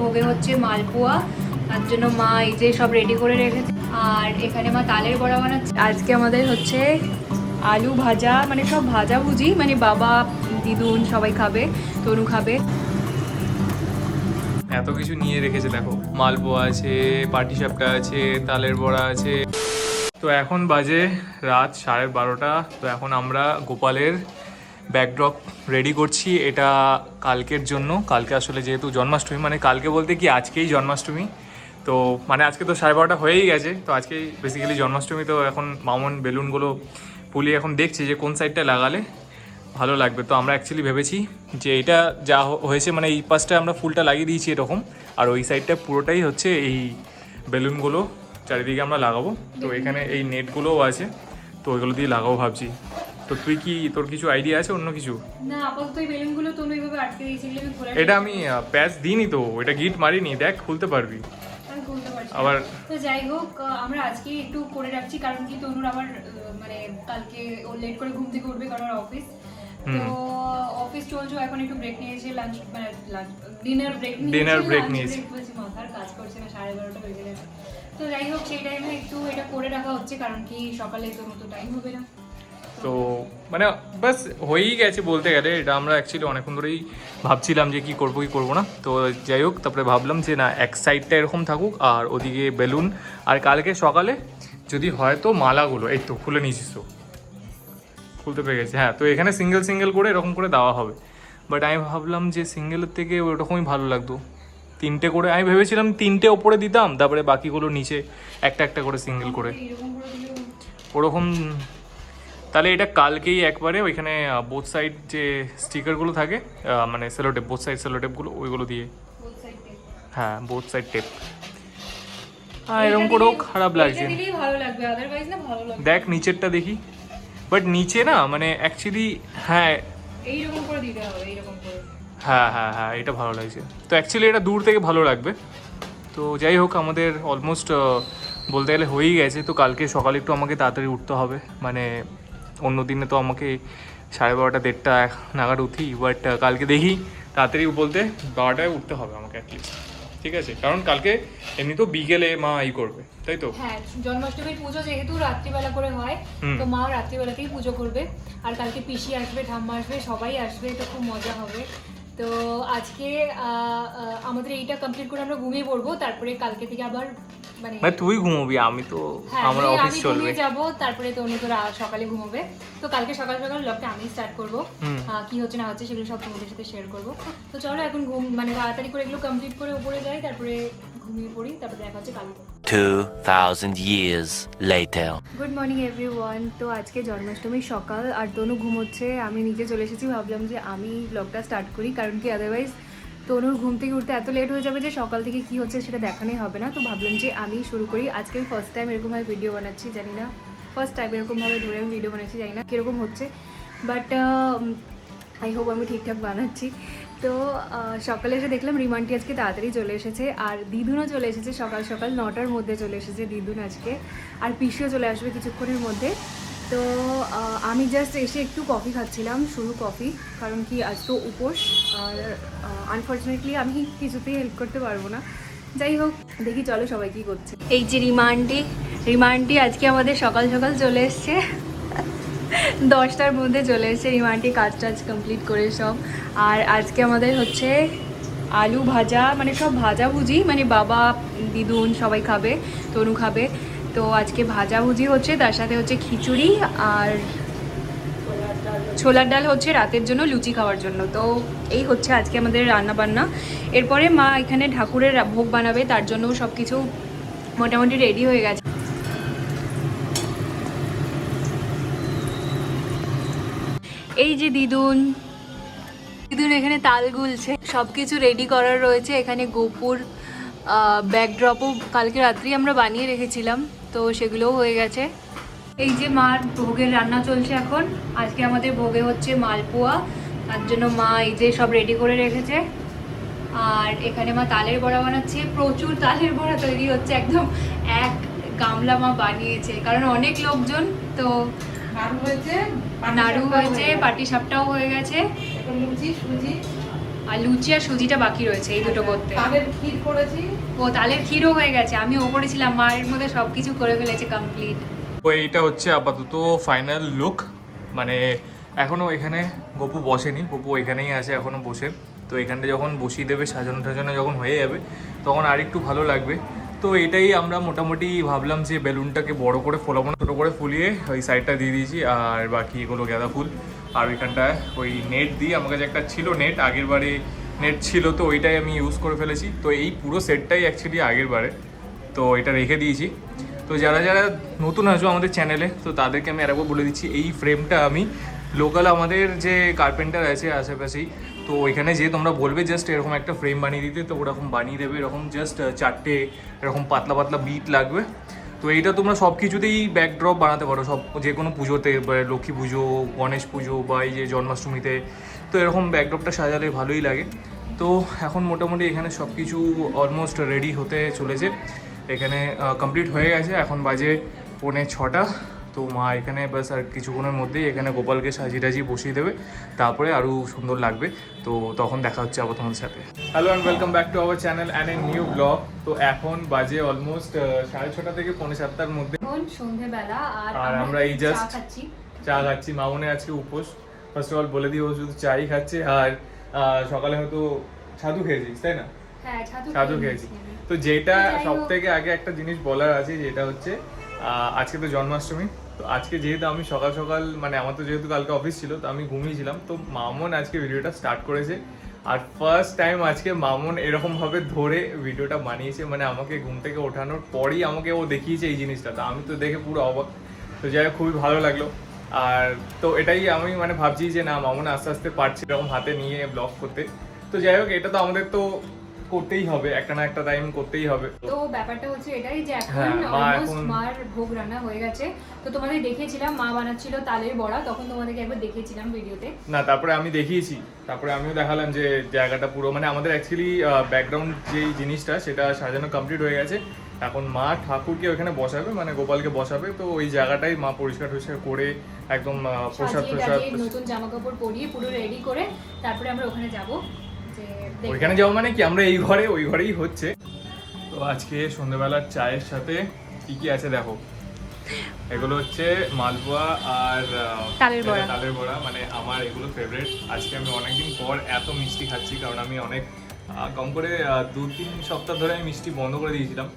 ভোগে হচ্ছে মালপোয়া, তার জন্য মা এই যে সব রেডি করে রেখেছে। আর এখানে মা তালের বড়া বানাচ্ছে। আজকে আমাদের হচ্ছে আলু ভাজা মানে সব ভাজা ভুজি মানে বাবা, দিদুন সবাই খাবে, তনু খাবে। এত কিছু নিয়ে রেখেছে, দেখো। মালপোয়া আছে, পাটিসাপটা আছে, তালের বড়া আছে। তো এখন বাজে রাত সাড়ে বারোটা। তো এখন আমরা গোপালের ব্যাকড্রপ রেডি করছি। এটা কালকের জন্য। কালকে আসলে যেহেতু জন্মাষ্টমী মানে কালকে বলতে কি আজকেই জন্মাষ্টমী। তো মানে আজকে তো সাড়ে বারোটা হয়েই গেছে। তো আজকেই বেসিক্যালি জন্মাষ্টমী। তো এখন মামন বেলুনগুলো পুলি এখন দেখছি যে কোন সাইডটা লাগালে ভালো লাগবে। তো আমরা অ্যাকচুয়ালি ভেবেছি যে এটা যা হয়েছে মানে এই পাশটা আমরা ফুলটা লাগিয়ে দিয়েছি এরকম। আর ওই সাইডটা পুরোটাই হচ্ছে এই বেলুনগুলো চারিদিকে আমরা লাগাবো। তো এখানে এই নেটগুলোও আছে। তো ওইগুলো দিয়ে লাগাবো ভাবছি। তো তুই কি তোর কিছু আইডিয়া আছে অন্য কিছু? না আপাতত এই বেলুনগুলো তনু এইভাবে আটকে দিয়েছিল আমি খোলা এটা আমি প্যাচ দিইনি তো এটা গিট মারিনি দেখ খুলতে পারবি। আমি খুলতে পারছি আবার তো যাই হোক আমরা আজকে একটু করে রাখছি কারণ কি তনুর আবার মানে কালকে ও লেট করে ঘুম থেকে উঠবে কারণ অফিস তো অফিস চলছে এখন একটু ব্রেক নিয়েছে লাঞ্চ মানে ডিনার ব্রেক Dinner break নিয়েছে। বলছি মাথার কাজ করছে না সাড়ে বারোটা বেজে গেছে তো যাই হোক সেই টাইমে একটু এটা করে রাখা হচ্ছে কারণ কি সকালে তো মতো টাইম হবে না। তো মানে বাস হয়েই গেছে বলতে গেলে, এটা আমরা অ্যাকচুয়ালি অনেকক্ষণ ধরেই ভাবছিলাম যে কি করব কি করব না। তো যাই হোক, তারপরে ভাবলাম যে না, এক সাইডটা এরকম থাকুক, আর ওদিকে বেলুন। আর কালকে সকালে যদি হয় তো মালাগুলো, এই তো খুলে নিয়েছিস তো খুলতে পেরে গেছে। হ্যাঁ তো এখানে সিঙ্গেল সিঙ্গেল করে এরকম করে দেওয়া হবে। বাট আমি ভাবলাম যে সিঙ্গেলের থেকে ওরকমই ভালো লাগতো। তিনটে করে, আমি ভেবেছিলাম তিনটে ওপরে দিতাম, তারপরে বাকিগুলো নিচে একটা একটা করে সিঙ্গেল করে। ওরকম তাহলে এটা কালকেই একবারে ওইখানে বোথ সাইড যে স্টিকারগুলো থাকে মানে সেলোটেপ বোথ সাইড সেলোটেপগুলো ওইগুলো দিয়ে। হ্যাঁ বোথ সাইড টেপ হ্যাঁ এরকম করেও খারাপ লাগছে। এটা দিলেই ভালো লাগবে আদারওয়াইজ না ভালো লাগবে। দেখ নিচেরটা দেখি। বাট নিচে না মানে অ্যাকচুয়ালি হ্যাঁ। এইরকম করে দিতে হবে এইরকম করে। হ্যাঁ হ্যাঁ হ্যাঁ এটা ভালো লাগছে। তো অ্যাকচুয়ালি এটা দূর থেকে ভালো লাগবে। তো যাই হোক আমাদের অলমোস্ট বলতে গেলে হয়েই গেছে। তো কালকে সকালে একটু আমাকে তাড়াতাড়ি উঠতে হবে। মানে অন্য দিনে তো আমাকে সাড়ে বারোটা দেড়টা নাগাদ উঠি বাট কালকে দেখি তাড়াতাড়ি বলতে বারোটায় উঠতে হবে আমাকে অ্যাটলিস্ট ঠিক আছে? কারণ কালকে এমনি তো বিকেলে মা ই করবে তাই তো? হ্যাঁ জন্মাষ্টমীর পুজো যেহেতু রাত্রিবেলা করে হয় তো মা রাত্রিবেলাতেই পুজো করবে। আর কালকে পিসি আসবে ঠাম্মা আসবে সবাই আসবে তো খুব মজা হবে। তো আজকে আমাদের এইটা কমপ্লিট করে আমরা ঘুমিয়ে পড়ব তারপরে কালকে থেকে আবার মানে মানে তুই ঘুমোবি আমি তো হ্যাঁ আমার অফিস আমি চলবে। যাব তারপরে তো তোরা সকালে ঘুমোবে। তো কালকে সকাল সকাল ব্লগটা আমি স্টার্ট করব। কি হচ্ছে না হচ্ছে সেগুলো সব তোমাদের সাথে শেয়ার করব। তো চলো এখন ঘুম মানে তাড়াতাড়ি করে এগুলো কমপ্লিট করে উপরে যাই তারপরে ঘুমিয়ে পড়ি তারপরে দেখা হচ্ছে কালকে। 2,000 years later. Good morning everyone তো আজকে জন্মাষ্টমীর সকাল আর তনু ঘুমোচ্ছে। আমি নিজে চলে এসেছি ভাবলাম যে আমি ব্লগটা স্টার্ট করি কারণ কি আদারওয়াইজ তনুর ঘুম থেকে উঠতে এত লেট হয়ে যাবে যে সকাল থেকে কি হচ্ছে সেটা দেখানোই হবে না। তো ভাবলাম যে আমি শুরু করি। আজকে আমি ফার্স্ট টাইম এরকমভাবে ভিডিও বানাচ্ছি জানি না। ফার্স্ট টাইম এরকমভাবে ধরে আমি ভিডিও বানাচ্ছি জানি না কীরকম হচ্ছে। বাট আই হোপ আমি ঠিকঠাক বানাচ্ছি। তো সকালে এসে দেখলাম রিমান্টি আজকে তাড়াতাড়ি চলে এসেছে, আর দিদুনও চলে এসেছে সকাল সকাল, নটার মধ্যে চলে এসেছে দিদুন আজকে, আর পিসিও চলে আসবে কিছুক্ষণের মধ্যে। তো আমি জাস্ট এসে একটু কফি খাচ্ছিলাম শুরু কফি কারণ কি আজ তো উপোস, আর আনফর্চুনেটলি আমি কিছুতেই হেল্প করতে পারব না। যাই হোক, দেখি চলো সবাই কি করছে। এই যে রিমান্ডি রিমান্ডি আজকে আমাদের সকাল সকাল চলে এসছে। দশটার মধ্যে চলে এসেছে রিমান্টি কাজ টাজ কমপ্লিট করে সব। আর আজকে আমাদের হচ্ছে আলু ভাজা মানে সব ভাজা ভুজি মানে বাবা, দিদুন সবাই খাবে, তনু খাবে। তো আজকে ভাজা ভুজি হচ্ছে, তার সাথে হচ্ছে খিচুড়ি আর ছোলার ডাল হচ্ছে রাতের জন্য লুচি খাওয়ার জন্য। তো এই হচ্ছে আজকে আমাদের রান্না বান্না এরপরে মা এখানে ঠাকুরের ভোগ বানাবে, তার জন্য সব কিছু মোটামুটি রেডি হয়ে গেছে। এই যে দিদুন। দিদুন, এখানে তাল গুলছে। সব কিছু রেডি করার রয়েছে। এখানে গোপুর ব্যাকড্রপও কালকে রাত্রি আমরা বানিয়ে রেখেছিলাম। তো সেগুলোও হয়ে গেছে। এই যে মার ভোগের রান্না চলছে এখন। আজকে আমাদের ভোগে হচ্ছে মালপোয়া। তার জন্য মা এই যে সব রেডি করে রেখেছে। আর এখানে মা তালের বড়া বানাচ্ছে। প্রচুর তালের বড়া তৈরি হচ্ছে। একদম এক গামলা মা বানিয়েছে। কারণ অনেক লোকজন, তো নাড়ু হয়েছে পাটি সাপটাও হয়ে গেছে। লুচি সুজি। আর লুচি আর সুজিটা বাকি রয়েছে এই দুটো করতে। তালের ক্ষীর করেছি। ও তালের ক্ষীরও হয়ে গেছে। আমি ও করেছিলাম মায়ের মধ্যে সব কিছু করে ফেলেছে কমপ্লিট তো এইটা হচ্ছে আপাতত ফাইনাল লুক মানে এখনও এখানে গপু বসেনি। গপু এখানেই আছে এখনও বসে। তো এখানটা যখন বসিয়ে দেবে সাজানো টাজানো যখন হয়ে যাবে তখন আর একটু ভালো লাগবে। তো এটাই আমরা মোটামুটি ভাবলাম যে বেলুনটাকে বড় করে ফোলাবো না, ছোটো করে ফুলিয়ে ওই সাইডটা দিয়ে দিয়েছি, আর বাকি এগুলো গাঁদা ফুল। আর ওইখানটায় ওই নেট দিয়ে, আমার কাছে একটা ছিল নেট আগের বারে নেট ছিল, তো ওইটাই আমি ইউজ করে ফেলেছি। তো এই পুরো সেটটাই অ্যাকচুয়ালি আগের বারে। তো এটা রেখে দিয়েছি। তো যারা যারা নতুন আসবে আমাদের চ্যানেলে তো তাদেরকে আমি আরেকবার বলে দিচ্ছি, এই ফ্রেমটা আমি লোকাল আমাদের যে কার্পেন্টার আছে আশেপাশেই তো ওইখানে যে তোমরা বলবে জাস্ট এরকম একটা ফ্রেম বানিয়ে দিতে, তো ওরকম বানিয়ে দেবে, এরকম জাস্ট চারটে, এরকম পাতলা পাতলা বিট লাগবে। তো এইটা তোমরা সব কিছুতেই ব্যাকড্রপ বানাতে পারো, সব যে কোনো পুজোতে লক্ষ্মী পুজো, গণেশ পুজো, বা এই যে জন্মাষ্টমীতে, তো এরকম ব্যাকড্রপটা সাজালে ভালোই লাগে। তো এখন মোটামুটি এখানে সব কিছু অলমোস্ট রেডি হতে চলেছে। এখানে কমপ্লিট হয়ে গেছে, এখন বাজে পৌনে ছটা। তো মা এখানে বাস আর কিছুক্ষণের মধ্যেই এখানে গোপালকে সাজিয়ে টাজিয়ে বসিয়ে দেবে। তারপরে আরও সুন্দর লাগবে। তো তখন দেখা হচ্ছে আবার তোমাদের সাথে। Hello and welcome back to our channel and a new blog তো এখন বাজে অলমোস্ট সাড়ে ছটা থেকে পৌনে সাতটার মধ্যে। এখন আর আর আমরা এই জাস্ট চা খাচ্ছি। চা খাচ্ছি। মামনে আজকে উপোস। ফার্স্ট অফ অল বলে দিই ও শুধু চাই খাচ্ছে আর সকালে হয়তো ছাদু খেয়েছিস তাই না? হ্যাঁ ছাতু খেয়েছি। তো যেটা। সব থেকে আগে একটা জিনিস বলার আছে যেটা হচ্ছে আজকে তো জন্মাষ্টমী। তো আজকে যেহেতু আমি সকাল সকাল মানে আমার তো যেহেতু কালকে অফিস ছিল, তো আমি ঘুমিয়েছিলাম। তো মামন আজকে ভিডিওটা স্টার্ট করেছে। আর ফার্স্ট টাইম আজকে মামন এরকম ভাবে ধরে ভিডিওটা বানিয়েছে মানে আমাকে ঘুম থেকে ওঠানোর পরই আমাকে ও দেখিয়েছে এই জিনিসটা। তো আমি তো দেখে পুরো অবাক তো যাই হোক, খুবই ভালো লাগল। আর তো এটাই আমি মানে ভাবছি যে না, মামুন আস্তে আস্তে পারছি এরকম হাতে নিয়ে ব্লগ করতে। তো যাই হোক, এটা তো আমাদের তো করতেই হবে একটা না একটা টাইম করতেই হবে। তো ব্যাপারটা হচ্ছে এটাই যে এখন হ্যাঁ, মা অলমোস্ট মার ভোগ রান্না হয়ে গেছে। তো তোমাদের দেখিয়েছিলাম মা বানাচ্ছিল তালের বড়া তখন তোমাদেরকে একবার দেখিয়েছিলাম ভিডিওতে। না তারপরে আমি দেখিয়েছি। তারপরে আমিও দেখালাম যে জায়গাটা পুরো মানে আমাদের অ্যাকচুয়ালি ব্যাকগ্রাউন্ড যেই জিনিসটা সেটা সাজানো কমপ্লিট হয়ে গেছে। এখন মা ঠাকুরকে ওখানে বসাবে মানে গোপালকে বসাবে তো ওই জায়গাটাই মা পরিষ্কার টরিষ্কার করে একদম প্রসাদ প্রসাদ নতুন জামা কাপড় পরিয়ে পুরো রেডি করে তারপরে আমরা ওখানে যাব। যে। ওইখানে যাব মানে কি? আমরা এই ঘরে ওই ঘরেই হচ্ছে। তো আজকে সন্ধ্যেবেলার চায়ের সাথে কি কি আছে দেখো? এগুলো হচ্ছে মালপোয়া আর তালের বড়া। তালের বড়া। মানে আমার এগুলো ফেভারিট আজকে আমি অনেকদিন পর এত মিষ্টি খাচ্ছি কারণ আমি অনেক কম করে দু তিন সপ্তাহ ধরে আমি মিষ্টি বন্ধ করে দিয়েছিলাম।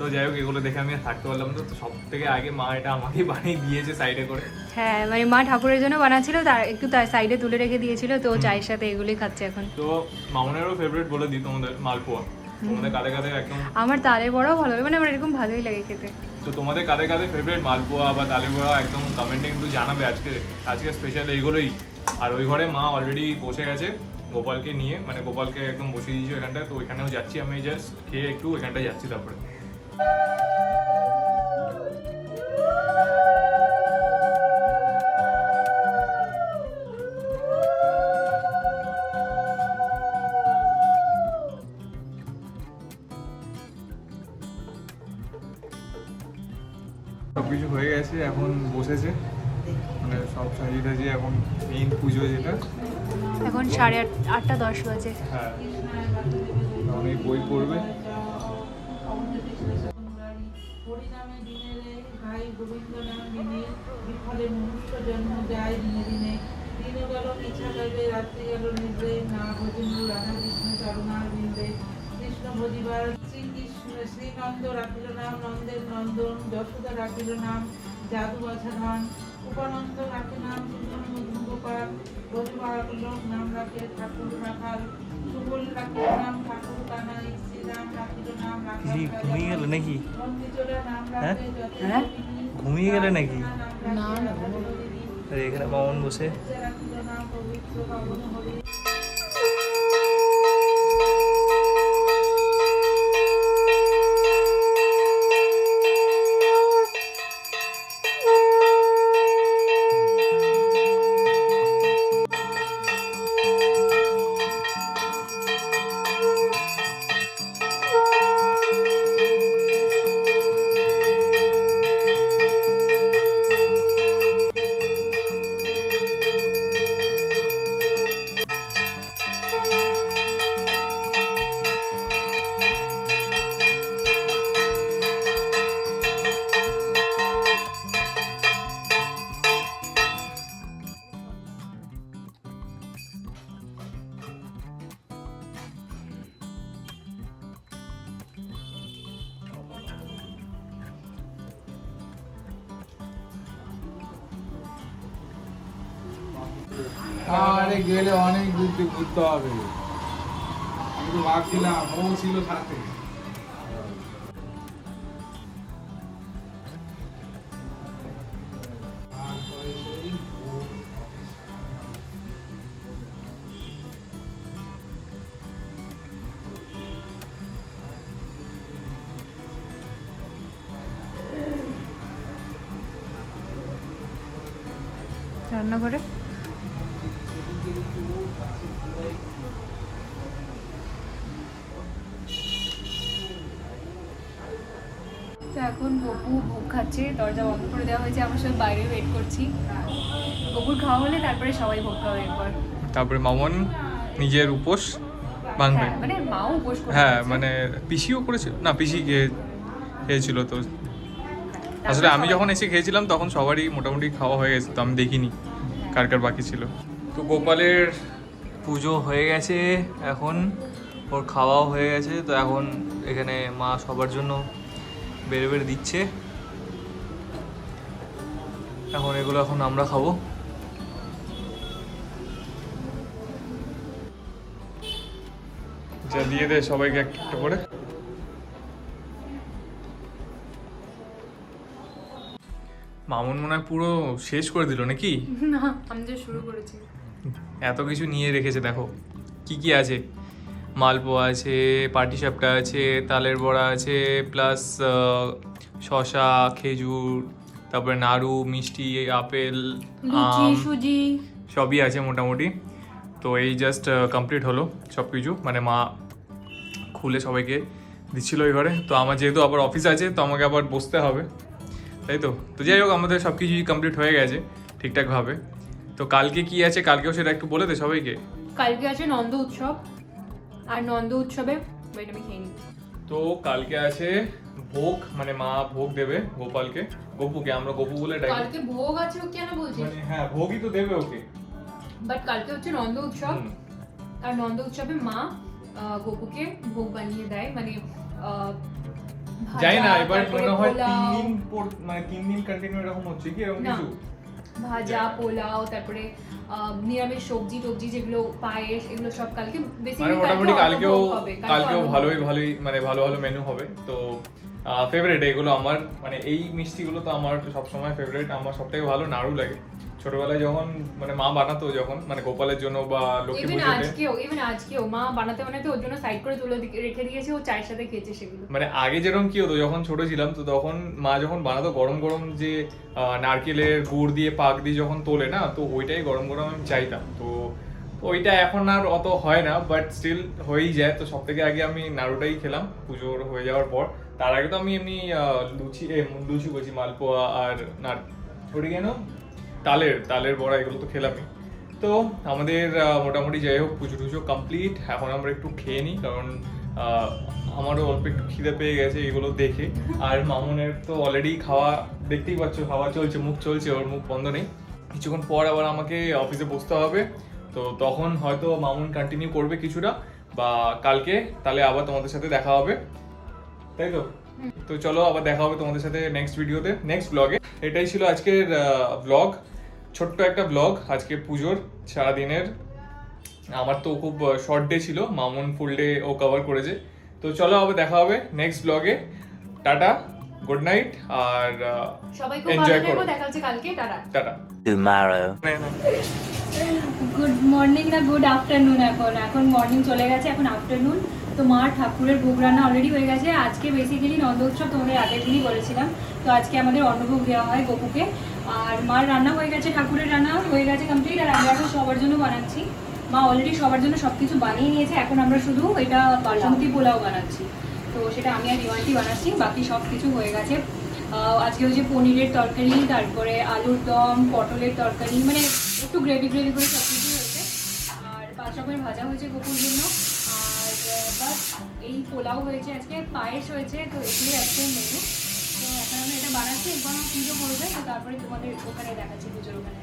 তো যাই হোক এগুলো দেখে আমি থাকতে পারলাম না। তো সব থেকে আগে মা এটা আমাকে বানিয়ে দিয়েছে সাইডে করে। হ্যাঁ মানে মা ঠাকুরের জন্য বানাচ্ছিল তার একটু তার সাইডে তুলে রেখে দিয়েছিল তো চায়ের সাথে এগুলোই খাচ্ছে এখন। তো মামুনেরও ফেভারিট বলে দিই তোমাদের মালপোয়া। তোমাদের কাদের কাদের একদম আমার তালের বড়াও ভালো মানে আমার এরকম ভালোই লাগে খেতে। তো তোমাদের কাদের কাদের ফেভারিট মালপোয়া বা তালের বড়া একদম কমেন্টে কিন্তু জানাবে আজকে। আজকে স্পেশাল এইগুলোই। আর ওই ঘরে মা অলরেডি বসে গেছে গোপালকে নিয়ে মানে গোপালকে একদম বসিয়ে দিয়েছি ওইখানটায়। তো ওইখানেও যাচ্ছি আমি জাস্ট খেয়ে একটু ওইখানটায় যাচ্ছি তারপরে। সব কিছু হয়ে গেছে এখন বসেছে। মানে সব সাজিয়ে টাজিয়ে এখন মেইন পুজো যেটা। এখন সাড়ে আট আটটা দশ বাজে। হ্যাঁ। অনেক বই পড়বে। জন্ম যায় দিনে দিনে দিন গেল পিছা গেলে রাত্রি গেল নিদ্রে। না ভজিন্দ রাধা কৃষ্ণ চরণার বিন্দে। কৃষ্ণ ভজিবার শ্রীকৃষ্ণ শ্রীনন্দ রাখিল নাম নন্দের নন্দন যশোদা রাখিল নাম জাদু বাছাধন উপানন্দ রাখে নাম সুন্দর মধু গোপাল ভজিবার নাম রাখে ঠাকুর রাখাল। সুবল রাখিল নাম ঠাকুর কানাই। শ্রীরাম রাখিল নাম রাখাল ঘুমিয়ে গেল নাকি? হ্যাঁ? হ্যাঁ? ঘুমিয়ে গেলে নাকি? না না আর এখানে মামন আরে গেলে অনেক দিয়ে ঘুরতে হবে। আমি তো ভাবছিলাম ও ছিল সাথে। তারপরে তো এখন গপু ভোগ খাচ্ছে দরজা বন্ধ করে দেওয়া হয়েছে আমরা সব বাইরে ওয়েট করছি। গপুর খাওয়া হলে তারপরে সবাই ভোগ খাওয়া এরপর তারপরে মামন নিজের উপোস ভাঙবে। হ্যাঁ মানে মাও উপোস হ্যাঁ মানে পিসিও করেছিল। না পিসি খেয়ে খেয়েছিল তো। আসলে আমি যখন এসে খেয়েছিলাম তখন সবারই মোটামুটি খাওয়া হয়ে গেছে তো আমি দেখিনি কার কার বাকি ছিল। তো গোপালের পুজো হয়ে গেছে এখন, ওর খাওয়াও হয়ে গেছে, তো এখন এখানে মা সবার জন্য বেড়ে বেড়ে দিচ্ছে। এখন এগুলো এখন আমরা খাব। যা দিয়ে দে সবাইকে একটা করে। মামুন মনে হয় পুরো শেষ করে দিল নাকি? না, আমি যে শুরু করেছি। এত কিছু নিয়ে রেখেছে দেখো। কি কি আছে? মালপোয়া আছে পাটিসাপটা আছে তালের বড়া আছে প্লাস শশা খেজুর তারপরে নাড়ু মিষ্টি আপেল আম সুজি। সবই আছে মোটামুটি। তো এই জাস্ট কমপ্লিট হলো সব কিছু মানে মা খুলে সবাইকে দিচ্ছিল ওই ঘরে। তো আমার যেহেতু আবার অফিস আছে তো আমাকে আবার বসতে হবে। তাই তো? তো যাই হোক আমাদের সব কিছুই কমপ্লিট হয়ে গেছে ঠিকঠাকভাবে। তো কালকে কি আছে? কালকেও সেটা একটু বলে দে সবাইকে। কালকে আছে নন্দ উৎসব। আর নন্দ উৎসবে ওয়েট আমি খেয়ে নিই। তো কালকে আছে ভোগ মানে মা ভোগ দেবে গোপালকে। গপুকে আমরা গপু বলে ডাকি। কালকে ভোগ আছে ও কেন বলছিস মানে হ্যাঁ ভোগই তো দেবে ওকে। বাট কালকে হচ্ছে নন্দ উৎসব। আর নন্দ উৎসবে মা গপুকে ভোগ বানিয়ে দেয়। মানে জানি না এবার মনে হয় তিন দিন মানে তিন দিন কন্টিনিউ এরকম হচ্ছে কি এরকম কিছু? ভাজা পোলাও তারপরে আহ, নিরামিষ সবজি টবজি যেগুলো পায়েস এগুলো সব কালকে বেশি বেসিক্যালি মোটামুটি কালকেও কালকেও ভালোই ভালোই মানে ভালো ভালো মেনু হবে। তো ফেভারিট এগুলো আমার মানে এই মিষ্টিগুলো তো আমার সবসময় ফেভারিট আমার সব থেকে ভালো নাড়ু লাগে। ছোটবেলায় যখন মানে মা বানাতো যখন মানে গোপালের জন্য বা লক্ষ্মী পুজোতে। আজকেও ইভেন আজকেও মা বানাতে বানাতে ওর জন্য সাইড করে তুলে রেখে দিয়েছে ও চায়ের সাথে খেয়েছে সেগুলো। মানে আগে যেরকম কি হতো যখন ছোট ছিলাম তো তখন মা যখন বানাতো গরম গরম যে নারকেলের গুড় দিয়ে পাক দিয়ে যখন তোলে না তো ওইটাই গরম গরম আমি চাইতাম। তো ওইটা এখন আর অত হয় না বাট স্টিল হয়েই যায়। তো সব থেকে আগে আমি নাড়ুটাই খেলাম পুজোর হয়ে যাওয়ার পর। তার আগে তো আমি এমনি লুচি লুচি বলছি মালপোয়া আর নাট ওটা কেন তালের তালের বড়া, এগুলো তো খেলামই। তো আমাদের মোটামুটি যাই হোক, পুজো টুজো কমপ্লিট এখন আমরা একটু খেয়ে নিই, কারণ আমারও অল্প একটু খিদে পেয়ে গেছে এগুলো দেখে। আর মামুনের তো অলরেডি খাওয়া, দেখতেই পাচ্ছ, খাওয়া চলছে, মুখ চলছে, ওর মুখ বন্ধ নেই। কিছুক্ষণ পর আবার আমাকে অফিসে বসতে হবে। তো তখন হয়তো মামুন কন্টিনিউ করবে কিছুটা, বা কালকে তাহলে আবার তোমাদের সাথে দেখা হবে। তাই তো? তো চলো আবার দেখা হবে তোমাদের সাথে নেক্সট ভিডিওতে নেক্সট ব্লগে এটাই ছিল আজকের ব্লগ ছোট্ট একটা ব্লগ আজকে পুজোর সারাদিনের। আমার তো খুব শর্ট ডে ছিল মামুন ফুল ডে ও কভার করেছে। তো চলো আবার দেখা হবে নেক্সট ব্লগে টাটা গুড নাইট আর সবাই খুব এনজয় করো। দেখা হচ্ছে কালকে টাটা. গুড মর্নিং না গুড আফটারনুন এখন। এখন মর্নিং চলে গেছে এখন আফটারনুন তো মা ঠাকুরের ভোগ রান্না অলরেডি হয়ে গেছে। আজকে বেসিক্যালি নন্দ উৎসব তোমাদের আগের দিনই বলেছিলাম। তো আজকে আমাদের অন্নভোগ দেওয়া হয় গপুকে। আর মার রান্না হয়ে গেছে, ঠাকুরের রান্না হয়ে গেছে কমপ্লিট আর আমরা এখন সবার জন্য বানাচ্ছি। মা অলরেডি সবার জন্য সব কিছু বানিয়ে নিয়েছে। এখন আমরা শুধু এটা বাসন্তী পোলাও বানাচ্ছি। তো সেটা আমি আর রিওয়ান্টি বানাচ্ছি। বাকি সব কিছু হয়ে গেছে। আজকে হচ্ছে পনিরের তরকারি, তারপরে আলুর দম, পটলের তরকারি মানে একটু গ্রেভি গ্রেভি করে সব কিছু হয়েছে। আর পাঁচ রকমের ভাজা হয়েছে গোপুর জন্য। এই পোলাও হয়েছে আজকে, পায়েস হয়েছে, তো এগুলো আজকে মেনু তো এখন আমি এটা বানাচ্ছি এরপর পুজো করবে তো তারপরে তোমাদের ওখানে দেখাচ্ছি পুজোর ওখানে।